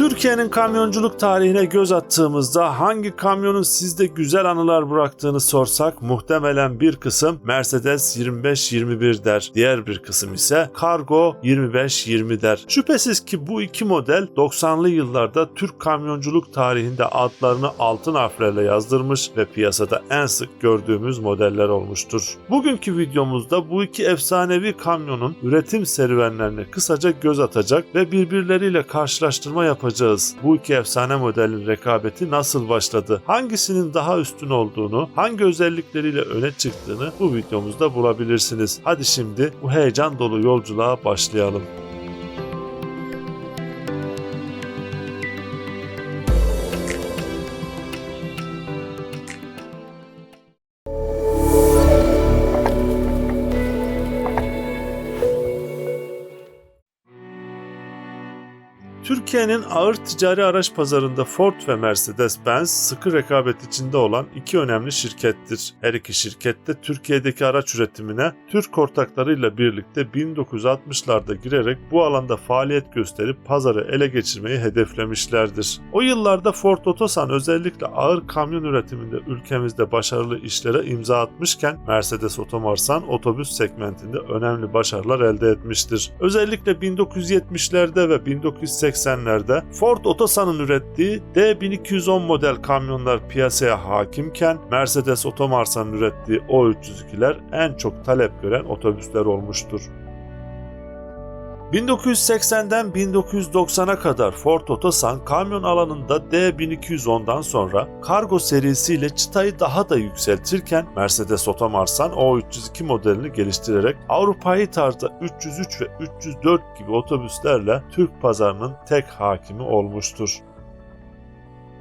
Türkiye'nin kamyonculuk tarihine göz attığımızda hangi kamyonun sizde güzel anılar bıraktığını sorsak muhtemelen bir kısım Mercedes 25-21 der. Diğer bir kısım ise Cargo 25-20 der. Şüphesiz ki bu iki model 90'lı yıllarda Türk kamyonculuk tarihinde adlarını altın harflerle yazdırmış ve piyasada en sık gördüğümüz modeller olmuştur. Bugünkü videomuzda bu iki efsanevi kamyonun üretim serüvenlerine kısaca göz atacak ve birbirleriyle karşılaştırma yapacağız. Bu iki efsane modelin rekabeti nasıl başladı? Hangisinin daha üstün olduğunu, hangi özellikleriyle öne çıktığını bu videomuzda bulabilirsiniz. Hadi şimdi bu heyecan dolu yolculuğa başlayalım. Türkiye'nin ağır ticari araç pazarında Ford ve Mercedes-Benz sıkı rekabet içinde olan iki önemli şirkettir. Her iki şirket de Türkiye'deki araç üretimine Türk ortaklarıyla birlikte 1960'larda girerek bu alanda faaliyet gösterip pazarı ele geçirmeyi hedeflemişlerdir. O yıllarda Ford Otosan özellikle ağır kamyon üretiminde ülkemizde başarılı işlere imza atmışken Mercedes Otomarsan otobüs segmentinde önemli başarılar elde etmiştir. Özellikle 1970'lerde ve 1980 1980'lerde Ford Otosan'ın ürettiği D1210 model kamyonlar piyasaya hakimken Mercedes Otomarsa'nın ürettiği O302'ler en çok talep gören otobüsler olmuştur. 1980'den 1990'a kadar Ford Otosan kamyon alanında D1210'dan sonra kargo serisiyle çıtayı daha da yükseltirken Mercedes Otomarsan O302 modelini geliştirerek Avrupa'yı tarzda 303 ve 304 gibi otobüslerle Türk pazarının tek hakimi olmuştur.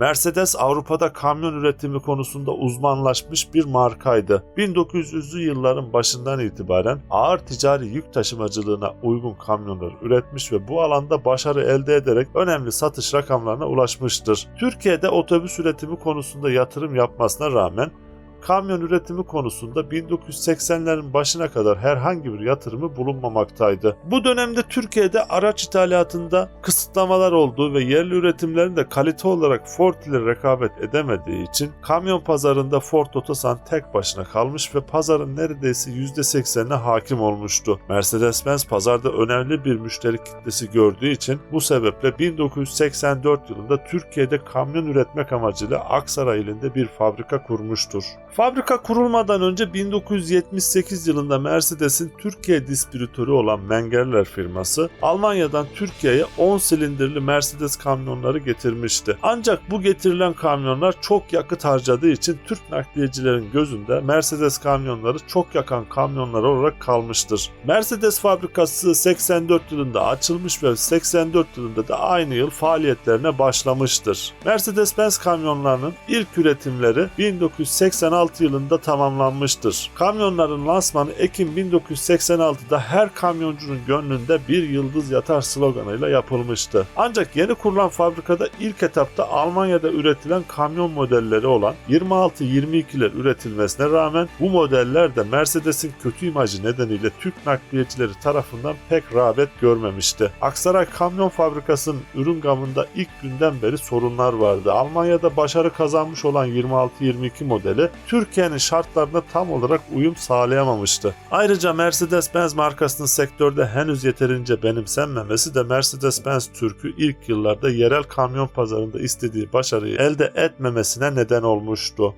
Mercedes Avrupa'da kamyon üretimi konusunda uzmanlaşmış bir markaydı. 1900'lü yılların başından itibaren ağır ticari yük taşımacılığına uygun kamyonlar üretmiş ve bu alanda başarı elde ederek önemli satış rakamlarına ulaşmıştır. Türkiye'de otobüs üretimi konusunda yatırım yapmasına rağmen kamyon üretimi konusunda 1980'lerin başına kadar herhangi bir yatırımı bulunmamaktaydı. Bu dönemde Türkiye'de araç ithalatında kısıtlamalar olduğu ve yerli üretimlerin de kalite olarak Ford ile rekabet edemediği için kamyon pazarında Ford Otosan tek başına kalmış ve pazarın neredeyse %80'ine hakim olmuştu. Mercedes-Benz pazarda önemli bir müşteri kitlesi gördüğü için bu sebeple 1984 yılında Türkiye'de kamyon üretmek amacıyla Aksaray ilinde bir fabrika kurmuştur. Fabrika kurulmadan önce 1978 yılında Mercedes'in Türkiye distribütörü olan Mengerler firması Almanya'dan Türkiye'ye 10 silindirli Mercedes kamyonları getirmişti. Ancak bu getirilen kamyonlar çok yakıt harcadığı için Türk nakliyecilerin gözünde Mercedes kamyonları çok yakan kamyonlar olarak kalmıştır. Mercedes fabrikası 84 yılında açılmış ve 84 yılında da aynı yıl faaliyetlerine başlamıştır. Mercedes-Benz kamyonlarının ilk üretimleri 1986 2016 yılında tamamlanmıştır. Kamyonların lansmanı Ekim 1986'da her kamyoncunun gönlünde bir yıldız yatar sloganıyla yapılmıştı. Ancak yeni kurulan fabrikada ilk etapta Almanya'da üretilen kamyon modelleri olan 26-22'ler üretilmesine rağmen bu modeller de Mercedes'in kötü imajı nedeniyle Türk nakliyecileri tarafından pek rağbet görmemişti. Aksaray Kamyon Fabrikası'nın ürün gamında ilk günden beri sorunlar vardı. Almanya'da başarı kazanmış olan 26-22 modeli Türkiye'nin şartlarına tam olarak uyum sağlayamamıştı. Ayrıca Mercedes-Benz markasının sektörde henüz yeterince benimsenmemesi de Mercedes-Benz Türk'ü ilk yıllarda yerel kamyon pazarında istediği başarıyı elde etmemesine neden olmuştu.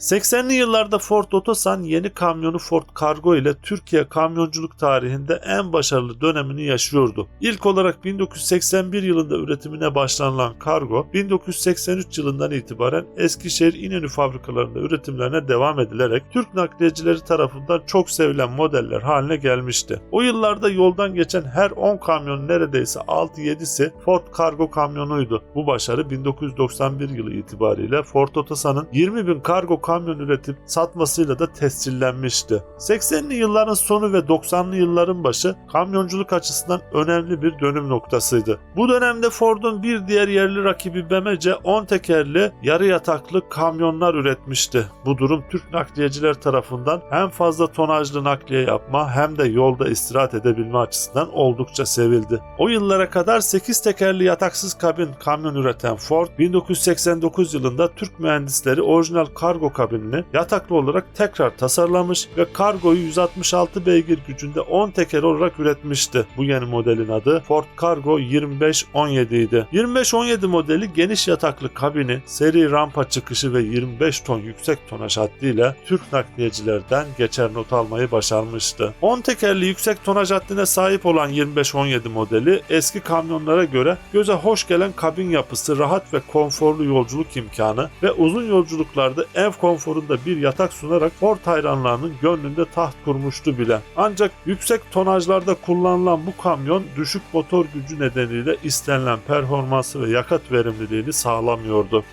80'li yıllarda Ford Otosan yeni kamyonu Ford Cargo ile Türkiye kamyonculuk tarihinde en başarılı dönemini yaşıyordu. İlk olarak 1981 yılında üretimine başlanılan Cargo, 1983 yılından itibaren Eskişehir İnönü fabrikalarında üretimlerine devam edilerek Türk nakliyecileri tarafından çok sevilen modeller haline gelmişti. O yıllarda yoldan geçen her 10 kamyon neredeyse 6-7'si Ford Cargo kamyonuydu. Bu başarı 1991 yılı itibariyle Ford Otosan'ın 20 bin kargo kamyon üretip satmasıyla da tescillenmişti. 80'li yılların sonu ve 90'lı yılların başı kamyonculuk açısından önemli bir dönüm noktasıydı. Bu dönemde Ford'un bir diğer yerli rakibi BMC 10 tekerli yarı yataklı kamyonlar üretmişti. Bu durum Türk nakliyeciler tarafından hem fazla tonajlı nakliye yapma hem de yolda istirahat edebilme açısından oldukça sevildi. O yıllara kadar 8 tekerli yataksız kabin kamyon üreten Ford 1989 yılında Türk mühendisleri orijinal kargo kabinini yataklı olarak tekrar tasarlamış ve kargoyu 166 beygir gücünde 10 teker olarak üretmişti. Bu yeni modelin adı Ford Cargo 2517 idi. 2517 modeli geniş yataklı kabini, seri rampa çıkışı ve 25 ton yüksek tonaj haddıyla Türk nakliyecilerden geçer not almayı başarmıştı. 10 tekerli yüksek tonaj haddine sahip olan 2517 modeli eski kamyonlara göre göze hoş gelen kabin yapısı, rahat ve konforlu yolculuk imkanı ve uzun yolculuklarda ev konforunda bir yatak sunarak Ford hayranlarının gönlünde taht kurmuştu bile. Ancak yüksek tonajlarda kullanılan bu kamyon düşük motor gücü nedeniyle istenilen performansı ve yakıt verimliliğini sağlamıyordu.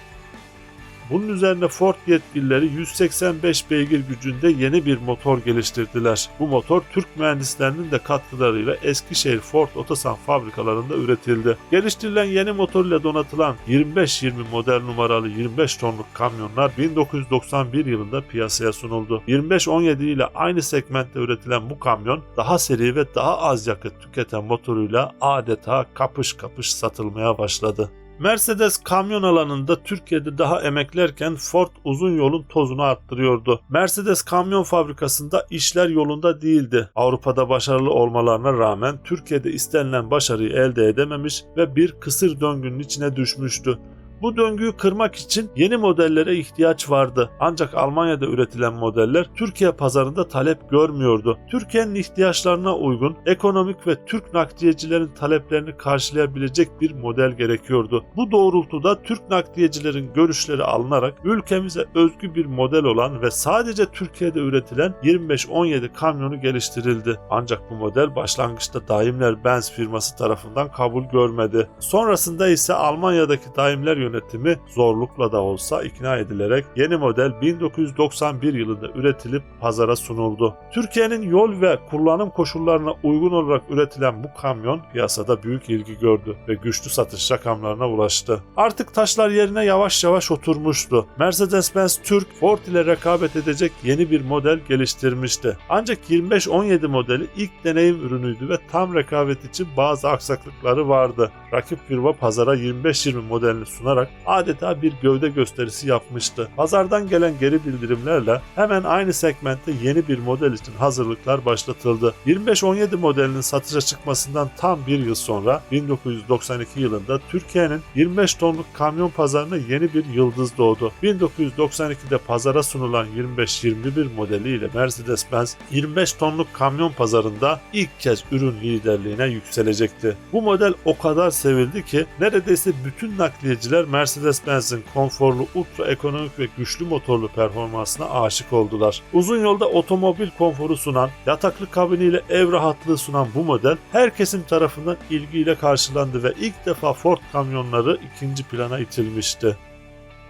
Bunun üzerine Ford yetkilileri 185 beygir gücünde yeni bir motor geliştirdiler. Bu motor Türk mühendislerinin de katkılarıyla Eskişehir Ford Otosan fabrikalarında üretildi. Geliştirilen yeni motor ile donatılan 25-20 model numaralı 25 tonluk kamyonlar 1991 yılında piyasaya sunuldu. 25-17 ile aynı segmentte üretilen bu kamyon daha seri ve daha az yakıt tüketen motoruyla adeta kapış kapış satılmaya başladı. Mercedes kamyon alanında Türkiye'de daha emeklerken Ford uzun yolun tozunu attırıyordu. Mercedes kamyon fabrikasında işler yolunda değildi. Avrupa'da başarılı olmalarına rağmen Türkiye'de istenilen başarıyı elde edememiş ve bir kısır döngünün içine düşmüştü. Bu döngüyü kırmak için yeni modellere ihtiyaç vardı. Ancak Almanya'da üretilen modeller Türkiye pazarında talep görmüyordu. Türkiye'nin ihtiyaçlarına uygun, ekonomik ve Türk nakliyecilerin taleplerini karşılayabilecek bir model gerekiyordu. Bu doğrultuda Türk nakliyecilerin görüşleri alınarak ülkemize özgü bir model olan ve sadece Türkiye'de üretilen 2517 kamyonu geliştirildi. Ancak bu model başlangıçta Daimler Benz firması tarafından kabul görmedi. Sonrasında ise Almanya'daki Daimler yönetimi zorlukla da olsa ikna edilerek yeni model 1991 yılında üretilip pazara sunuldu. Türkiye'nin yol ve kullanım koşullarına uygun olarak üretilen bu kamyon piyasada büyük ilgi gördü ve güçlü satış rakamlarına ulaştı. Artık taşlar yerine yavaş yavaş oturmuştu. Mercedes-Benz Türk Ford ile rekabet edecek yeni bir model geliştirmişti. Ancak 2517 modeli ilk deneyim ürünüydü ve tam rekabet için bazı aksaklıkları vardı. Rakip firma pazara 25-20 modelini sunarak adeta bir gövde gösterisi yapmıştı. Pazardan gelen geri bildirimlerle hemen aynı segmentte yeni bir model için hazırlıklar başlatıldı. 2517 modelinin satışa çıkmasından tam bir yıl sonra 1992 yılında Türkiye'nin 25 tonluk kamyon pazarına yeni bir yıldız doğdu. 1992'de pazara sunulan 2521 modeliyle Mercedes-Benz 25 tonluk kamyon pazarında ilk kez ürün liderliğine yükselecekti. Bu model o kadar sevildi ki neredeyse bütün nakliyeciler Mercedes-Benz'in konforlu, ultra ekonomik ve güçlü motorlu performansına aşık oldular. Uzun yolda otomobil konforu sunan, yataklı kabiniyle ev rahatlığı sunan bu model herkesin tarafından ilgiyle karşılandı ve ilk defa Ford kamyonları ikinci plana itilmişti.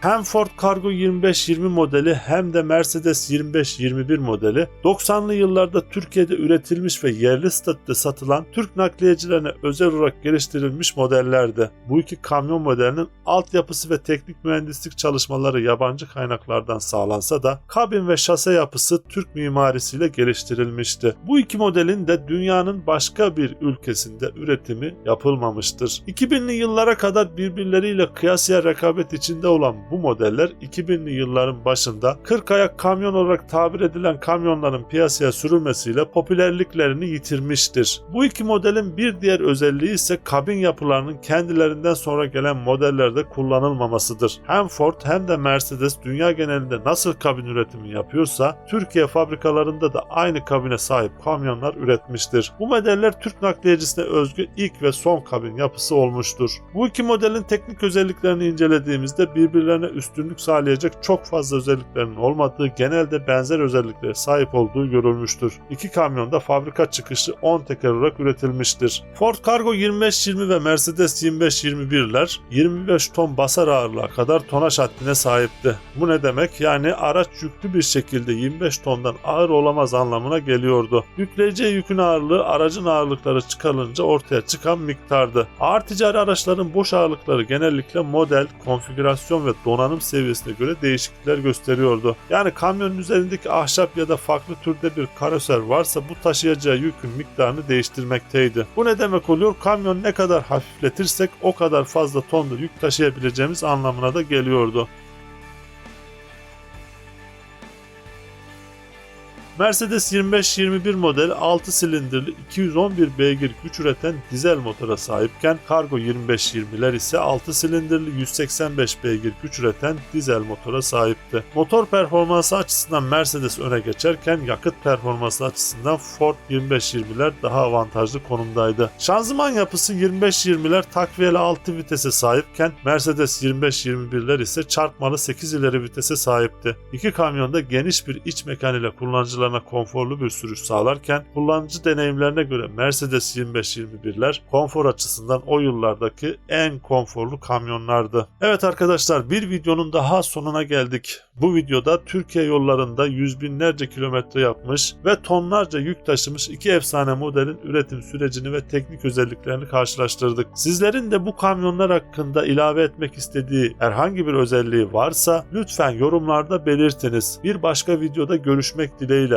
Hem Ford Cargo 2520 modeli hem de Mercedes 2521 modeli 90'lı yıllarda Türkiye'de üretilmiş ve yerli statüde satılan Türk nakliyecilerine özel olarak geliştirilmiş modellerdi. Bu iki kamyon modelinin altyapısı ve teknik mühendislik çalışmaları yabancı kaynaklardan sağlansa da kabin ve şase yapısı Türk mimarisiyle geliştirilmişti. Bu iki modelin de dünyanın başka bir ülkesinde üretimi yapılmamıştır. 2000'li yıllara kadar birbirleriyle kıyasıya rekabet içinde olan bu modeller 2000'li yılların başında 40 ayak kamyon olarak tabir edilen kamyonların piyasaya sürülmesiyle popülerliklerini yitirmiştir. Bu iki modelin bir diğer özelliği ise kabin yapılarının kendilerinden sonra gelen modellerde kullanılmamasıdır. Hem Ford hem de Mercedes dünya genelinde nasıl kabin üretimi yapıyorsa Türkiye fabrikalarında da aynı kabine sahip kamyonlar üretmiştir. Bu modeller Türk nakliyecisine özgü ilk ve son kabin yapısı olmuştur. Bu iki modelin teknik özelliklerini incelediğimizde birbirlerine diğerlerine üstünlük sağlayacak çok fazla özelliklerinin olmadığı, genelde benzer özelliklere sahip olduğu görülmüştür. İki kamyon da fabrika çıkışı 10 teker olarak üretilmiştir. Ford Cargo 2520 ve Mercedes 2521'ler 25 ton basar ağırlığa kadar tonaj haddine sahipti. Bu ne demek? Yani araç yüklü bir şekilde 25 tondan ağır olamaz anlamına geliyordu. Yükleyeceği yükün ağırlığı aracın ağırlıkları çıkarılınca ortaya çıkan miktardı. Ağır ticari araçların boş ağırlıkları genellikle model, konfigürasyon ve donanım seviyesine göre değişiklikler gösteriyordu. Yani kamyonun üzerindeki ahşap ya da farklı türde bir karoser varsa bu taşıyacağı yükün miktarını değiştirmekteydi. Bu ne demek oluyor? Kamyon ne kadar hafifletirsek o kadar fazla tonlu yük taşıyabileceğimiz anlamına da geliyordu. Mercedes 2521 model 6 silindirli 211 beygir güç üreten dizel motora sahipken Cargo 2520'ler ise 6 silindirli 185 beygir güç üreten dizel motora sahipti. Motor performansı açısından Mercedes öne geçerken yakıt performansı açısından Ford 2520'ler daha avantajlı konumdaydı. Şanzıman yapısı 2520'ler takviyeli 6 vitese sahipken Mercedes 2521'ler ise çarpmalı 8 ileri vitese sahipti. İki kamyonda geniş bir iç mekan ile kullanıcılarına konforlu bir sürüş sağlarken kullanıcı deneyimlerine göre Mercedes 2521'ler konfor açısından o yıllardaki en konforlu kamyonlardı. Evet arkadaşlar bir videonun daha sonuna geldik. Bu videoda Türkiye yollarında yüz binlerce kilometre yapmış ve tonlarca yük taşımış iki efsane modelin üretim sürecini ve teknik özelliklerini karşılaştırdık. Sizlerin de bu kamyonlar hakkında ilave etmek istediği herhangi bir özelliği varsa lütfen yorumlarda belirtiniz. Bir başka videoda görüşmek dileğiyle.